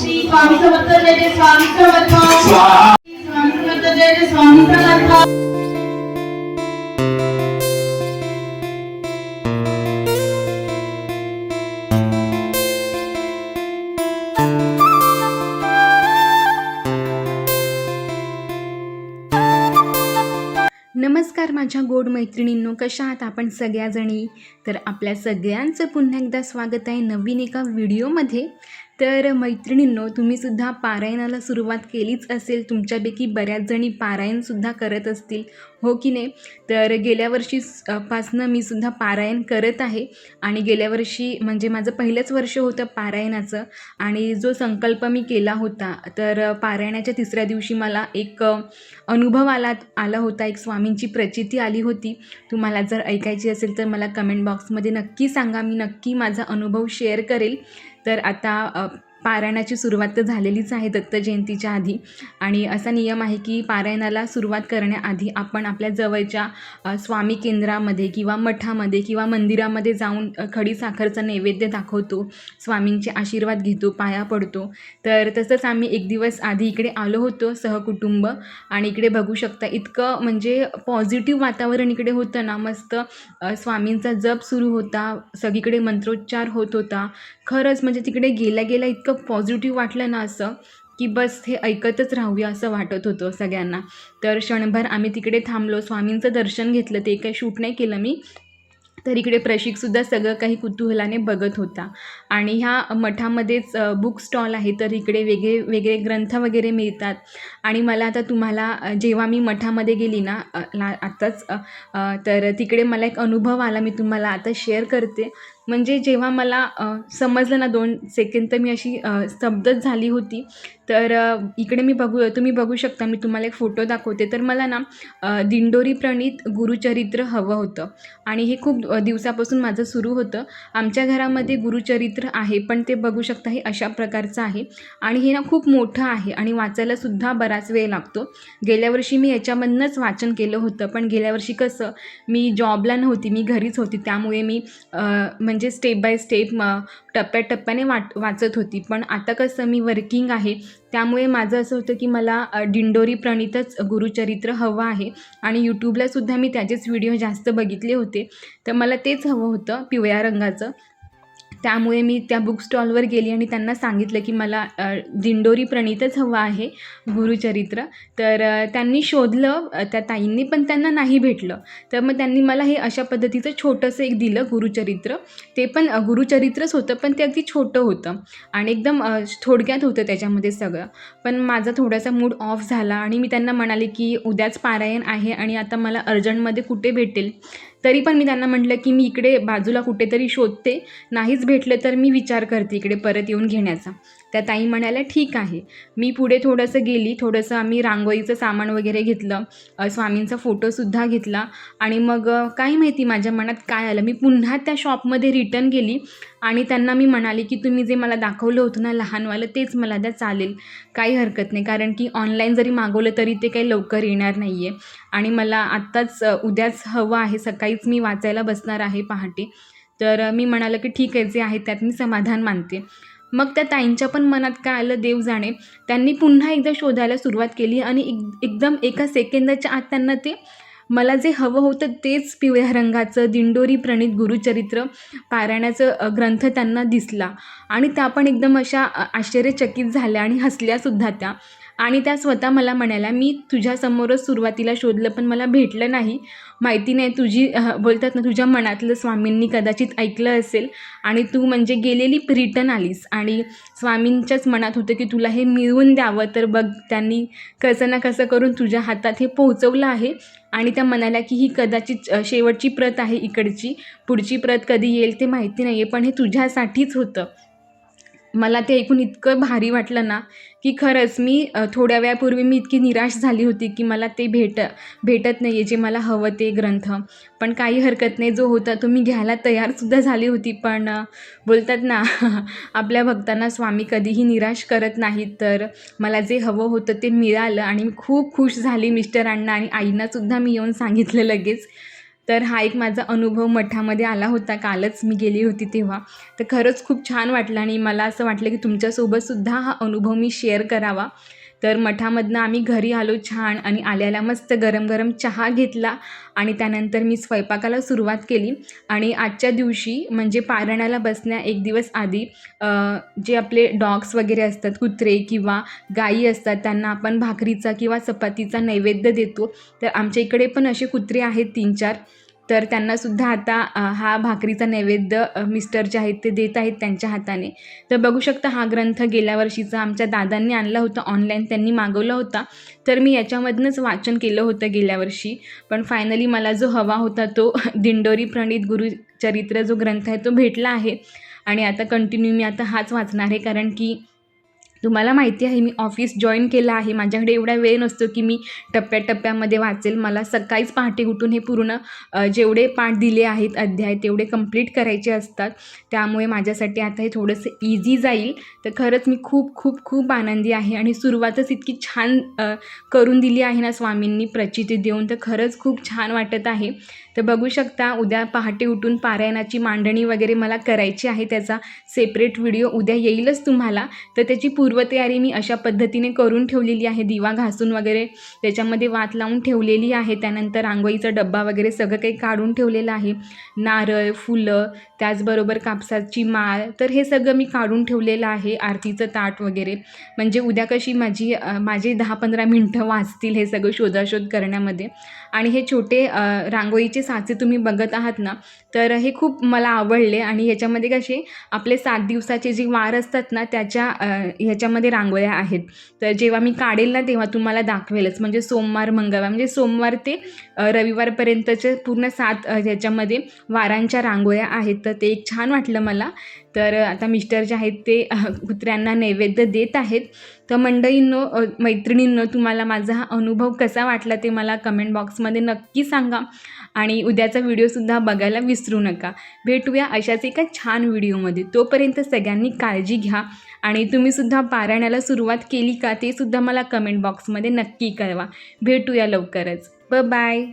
श्री स्वामी समर्थ जय जय स्वामी समर्थ. स्वामी समर्थ जय जय स्वामी समर्थ. नमस्कार माझ्या गोड मैत्रिणींनो कशा आहात आपण सगळ्याजणी? तर आपल्या सगळ्यांचं पुन्हा एकदा स्वागत आहे नवीन एका व्हिडिओमध्ये. तर मैत्रिणींनो तुम्हीसुद्धा पारायणाला सुरुवात केलीच असेल. तुमच्यापैकी बऱ्याच जणी पारायणसुद्धा करत असतील. हो की नाही? तर गेल्या वर्षी मीसुद्धा पासनं मी सुद्धा पारायण करत आहे. आणि गेल्या वर्षी म्हणजे माझं पहिलंच वर्ष होतं पारायणाचं. आणि जो संकल्प मी केला होता तर पारायणाच्या तिसऱ्या दिवशी मला एक अनुभव आला आला होता. एक स्वामींची प्रचिती आली होती. तुम्हाला जर ऐकायची असेल तर मला कमेंट बॉक्समध्ये नक्की सांगा. मी नक्की माझा अनुभव शेअर करेल. तर आता पारायणाची सुरुवात तर झालेलीच आहे दत्त जयंतीच्या आधी. आणि असा नियम आहे की पारायणाला सुरुवात करण्याआधी आपण आपल्या जवळच्या स्वामी केंद्रामध्ये किंवा मठामध्ये किंवा मंदिरामध्ये जाऊन खडीसाखरचा खडी साखरचा नैवेद्य दाखवतो स्वामींचे आशीर्वाद घेतो पाया पडतो. तर तसंच आम्ही एक दिवस आधी इकडे आलो होतो सहकुटुंब आणि इकडे बघू शकता इतकं म्हणजे पॉझिटिव्ह वातावरण इकडे होतं ना मस्त स्वामींचा जप सुरू होता सगळीकडे मंत्रोच्चार होत होता. खरंच म्हणजे तिकडे गेल्या गेल्या इतकं पॉझिटिव्ह वाटलं ना असं की बस हे ऐकतच राहूया असं वाटत होतं सगळ्यांना. तर क्षणभर आम्ही तिकडे थांबलो स्वामींचं दर्शन घेतलं ते काही शूट नाही केलं मी. तर इकडे प्रशिकसुद्धा सगळं काही कुतूहलाने बघत होता. आणि ह्या मठामध्येच बुक स्टॉल आहे तर इकडे वेगळे वेगळे ग्रंथ वगैरे मिळतात. आणि मला आता तुम्हाला जेव्हा मी मठामध्ये गेली ना ला आत्ताच तर तिकडे मला एक अनुभव आला मी तुम्हाला आता शेअर करते. म्हणजे जेव्हा मला समजलं ना दोन सेकंद तर मी अशी स्तब्धच झाली होती. तर इकडे मी बघू तुम्ही बघू शकता मी तुम्हाला एक फोटो दाखवते. तर मला ना दिंडोरी प्रणीत गुरुचरित्र हवं होतं. आणि हे खूप दिवसापासून माझं सुरू होतं. आमच्या घरामध्ये गुरुचरित्र आहे पण ते बघू शकता हे अशा प्रकारचं आहे. आणि हे ना खूप मोठं आहे आणि वाचायलासुद्धा बराच वेळ लागतो. गेल्या वर्षी मी याच्यामधनंच वाचन केलं होतं. पण गेल्या वर्षी कसं मी जॉबला नव्हती मी घरीच होती. त्यामुळे मी म्हणजे म्हणजे स्टेप बाय स्टेप म टप्प्याटप्प्याने वाट वाचत होती. पण आता कसं मी वर्किंग आहे त्यामुळे माझं असं होतं की मला डिंडोरी दिंडोरी प्रणीतच गुरुचरित्र हवं आहे. आणि यूट्यूबलासुद्धा मी त्याचेच व्हिडिओ जास्त बघितले होते. तर मला तेच हवं होतं पिवळ्या रंगाचं. त्यामुळे मी त्या बुक स्टॉलवर गेली आणि त्यांना सांगितलं की मला दिंडोरी प्रणीतच हवं आहे गुरुचरित्र. तर त्यांनी शोधलं त्या ताईंनी पण त्यांना नाही भेटलं. तर मग त्यांनी मला हे अशा पद्धतीचं छोटंसं एक दिलं गुरुचरित्र. ते पण गुरुचरित्रच होतं पण ते अगदी छोटं होतं. आणि एकदम थोडक्यात होतं त्याच्यामध्ये सगळं. पण माझा थोडासा मूड ऑफ झाला आणि मी त्यांना म्हणाले की उद्याच पारायण आहे आणि आता मला अर्जंटमध्ये कुठे भेटेल? तरी पण मी त्यांना म्हटलं की मी इकडे बाजूला कुठेतरी शोधते. नाहीच भेटलं तर मी विचार करते इकडे परत येऊन घेण्याचा. त्या ताई म्हणाल्या ठीक आहे. मी पुढे थोडंसं गेली थोडंसं आम्ही रांगोळीचं सामान वगैरे घेतलं स्वामींचा फोटोसुद्धा घेतला आणि मग काही काय माहिती माझ्या मनात काय आलं मी पुन्हा त्या शॉपमध्ये रिटर्न गेली आणि त्यांना मी म्हणाले की तुम्ही जे मला दाखवलं होतं ना लहानवालं तेच मला द्या चालेल काही हरकत नाही. कारण की ऑनलाईन जरी मागवलं तरी ते काही लवकर येणार नाही आहे आणि मला आत्ताच उद्याच हवं आहे सकाळीच मी वाचायला बसणार आहे पहाटे. तर मी म्हणालं की ठीक आहे जे आहे त्यात मी समाधान मानते. मग त्या ताईंच्या पण मनात काय आलं देव जाणे. त्यांनी पुन्हा एकदा शोधायला सुरुवात केली आणि एक एकदम एका सेकंदाच्या आत त्यांना ते मला जे हवं होतं तेच पिवळ्या रंगाचं दिंडोरी प्रणित गुरुचरित्र पारायणाचं ग्रंथ त्यांना दिसला. आणि त्या पण एकदम अशा आश्चर्यचकित झाल्या आणि हसल्यासुद्धा त्या. आणि त्या स्वतः मला म्हणाल्या मी तुझ्यासमोरच सुरुवातीला शोधलं पण मला भेटलं नाही. माहिती नाही तुझी बोलतात ना तुझ्या मनातलं स्वामींनी कदाचित ऐकलं असेल आणि तू म्हणजे गेलेली रिटर्न आलीस आणि स्वामींच्याच मनात होतं की तुला हे मिळवून द्यावं. तर बघ त्यांनी कसं ना कसं करून तुझ्या हातात हे पोहोचवलं आहे आणि त्या म्हणाल्या की ही कदाचित शेवटची प्रत आहे इकडची. पुढची प्रत कधी येईल ते माहिती नाही आहे पण हे तुझ्यासाठीच होतं. मला ते ऐकून इतकं भारी वाटलं ना की खरंच मी थोड्या वेळापूर्वी मी इतकी निराश झाली होती की मला ते भेट भेटत नाही आहे जे मला हवं ते ग्रंथ. पण काही हरकत नाही जो होता तो मी घ्यायला तयारसुद्धा झाली होती. पण बोलतात ना आपल्या भक्तांना स्वामी कधीही निराश करत नाहीत तर मला जे हवं होतं ते मिळालं. आणि मी खूप खुश झाली मिस्टरांना आणि आईंनासुद्धा मी येऊन सांगितलं लगेच. तर हा एक माझा अनुभव मठामध्ये आला होता. कालच मी गेली होती तेव्हा. तर खरंच खूप छान वाटलं आणि मला असं वाटलं की तुमच्यासोबतसुद्धा हा अनुभव मी शेअर करावा. तर मठामधनं आम्ही घरी आलो छान आणि आल्याला मस्त गरम गरम चहा घेतला आणि त्यानंतर मी स्वयंपाकाला सुरुवात केली. आणि आजच्या दिवशी म्हणजे पारणाला बसण्या एक दिवस आधी जे आपले डॉग्स वगैरे असतात कुत्रे किंवा गायी असतात त्यांना आपण भाकरीचा किंवा चपातीचा नैवेद्य देतो. तर आमच्या इकडे पण असे कुत्रे आहेत तीन चार. तर त्यांनासुद्धा आता हा भाकरीचा नैवेद्य मिस्टर जे आहेत ते देत आहेत त्यांच्या हाताने. तर बघू शकता हा ग्रंथ गेल्या वर्षीचा आमच्या दादांनी आणला होता ऑनलाईन त्यांनी मागवला होता. तर मी याच्यामधनंच वाचन केलं होतं गेल्या वर्षी. पण फायनली मला जो हवा होता तो दिंडोरी प्रणित गुरुचरित्र जो ग्रंथ आहे तो भेटला आहे. आणि आता कंटिन्यू मी आता हाच वाचणार आहे. कारण की तुम्हाला माहिती आहे मी ऑफिस जॉईन केलं आहे. माझ्याकडे एवढा वेळ नसतो की मी टप्प्याटप्प्यामध्ये वाचेल. मला सकाळीच पहाटे उठून हे पूर्ण जेवढे पाठ दिले आहेत अध्याय तेवढे कंप्लीट करायचे असतात. त्यामुळे माझ्यासाठी आता हे थोडंसं इझी जाईल. तर खरंच मी खूप खूप खूप आनंदी आहे आणि सुरुवातच इतकी छान करून दिली आहे ना स्वामींनी प्रचिती देऊन. तर खरंच खूप छान वाटत आहे. तर बघू शकता उद्या पहाटे उठून पारायणाची मांडणी वगैरे मला करायची आहे त्याचा सेपरेट व्हिडिओ उद्या येईलच तुम्हाला. तर त्याची पूर्वतयारी मी अशा पद्धतीने करून ठेवलेली आहे. दिवा घासून वगैरे त्याच्यामध्ये वात लावून ठेवलेली आहे. त्यानंतर रांगोळीचा डब्बा वगैरे सगळं काही काढून ठेवलेलं आहे. नारळ फुलं त्याचबरोबर कापसाची माळ तर हे सगळं मी काढून ठेवलेलं आहे. आरतीचं ताट वगैरे. म्हणजे उद्या कशी माझी माझे दहा पंधरा मिनटं वाचतील हे सगळं शोधाशोध करण्यामध्ये. आणि हे छोटे रांगोळीचे साचे तुम्ही बघत आहात ना तर हे खूप मला आवडले. आणि ह्याच्यामध्ये कसे आपले सात दिवसाचे जे वार असतात ना त्याच्या ह्याच्यामध्ये रांगोळ्या आहेत. तर जेव्हा मी काढेल ना तेव्हा तुम्हाला दाखवेलच. म्हणजे सोमवार मंगळवार म्हणजे सोमवार ते रविवारपर्यंतचे पूर्ण सात ह्याच्यामध्ये वारांच्या रांगोळ्या आहेत. तर ते एक छान वाटलं मला. तर आता मिस्टर जे आहेत ते कुत्र्यांना नैवेद्य देत आहेत. तर मंडळींनो मैत्रिणींनो तुम्हाला माझा हा अनुभव कसा वाटला ते मला कमेंट बॉक्समध्ये नक्की सांगा. आणि उद्याचा व्हिडिओसुद्धा बघायला विसरू नका. भेटूया अशाच एका छान व्हिडिओमध्ये तोपर्यंत सगळ्यांनी काळजी घ्या. आणि तुम्हीसुद्धा पारायणाला सुरुवात केली का ते सुद्धा मला कमेंट बॉक्समध्ये नक्की कळवा. भेटूया लवकरच. ब बाय